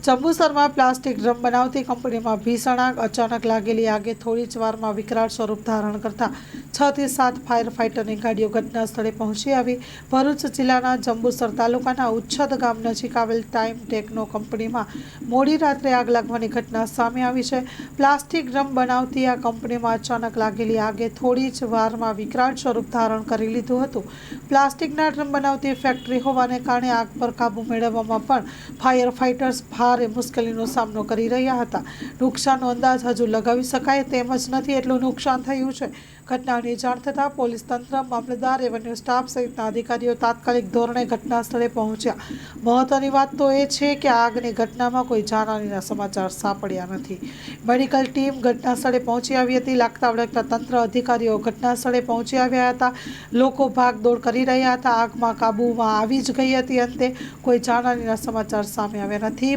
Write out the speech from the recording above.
જંબુસરમાં plastic drum બનાવતી કંપનીમાં ભીષણ આગ અચાનક લાગેલી આગે થોડી જ વારમાં વિકરાળ સ્વરૂપ ધારણ કરતા છ થી સાત ફાયર ફાઇટરની ગાડીઓ ઘટના સ્થળે પહોંચી આવી. ભરૂચ જિલ્લાના જંબુસર તાલુકાના ઉચ્છદ ગામ નજીક આવેલ ટાઈમ ટેકનો કંપનીમાં મોડી રાત્રે આગ લાગવાની ઘટના સામે આવી છે. પ્લાસ્ટિક ડ્રમ બનાવતી આ કંપનીમાં અચાનક લાગેલી આગે થોડી જ વારમાં વિકરાળ સ્વરૂપ ધારણ કરી લીધું હતું. પ્લાસ્ટિકના ડ્રમ બનાવતી ફેક્ટરી હોવાને કારણે આગ પર કાબૂ મેળવવામાં પણ ફાયર ફાઇટર્સ ભારે મુશ્કેલીનો સામનો કરી રહ્યા હતા. નુકસાનનો અંદાજ હજુ લગાવી શકાય તેમ જ નથી એટલું નુકસાન થયું છે. ઘટનાની જાણ થતાં પોલીસ તંત્ર, મામલતદાર રેવન્યુ સ્ટાફ સહિતના અધિકારીઓ તાત્કાલિક ધોરણે ઘટના સ્થળે પહોંચ્યા. મહત્વની વાત તો એ છે કે આગની ઘટનામાં કોઈ જાનહાનીના સમાચાર સાંપડ્યા નથી. મેડિકલ ટીમ ઘટના સ્થળે પહોંચી આવી હતી. લાગતા વળગતા તંત્ર અધિકારીઓ ઘટના સ્થળે પહોંચી આવ્યા હતા. લોકો ભાગદોડ કરી રહ્યા હતા. આગમાં કાબૂમાં આવી જ ગઈ હતી. અંતે કોઈ જાનહાનીના સમાચાર સામે આવ્યા નથી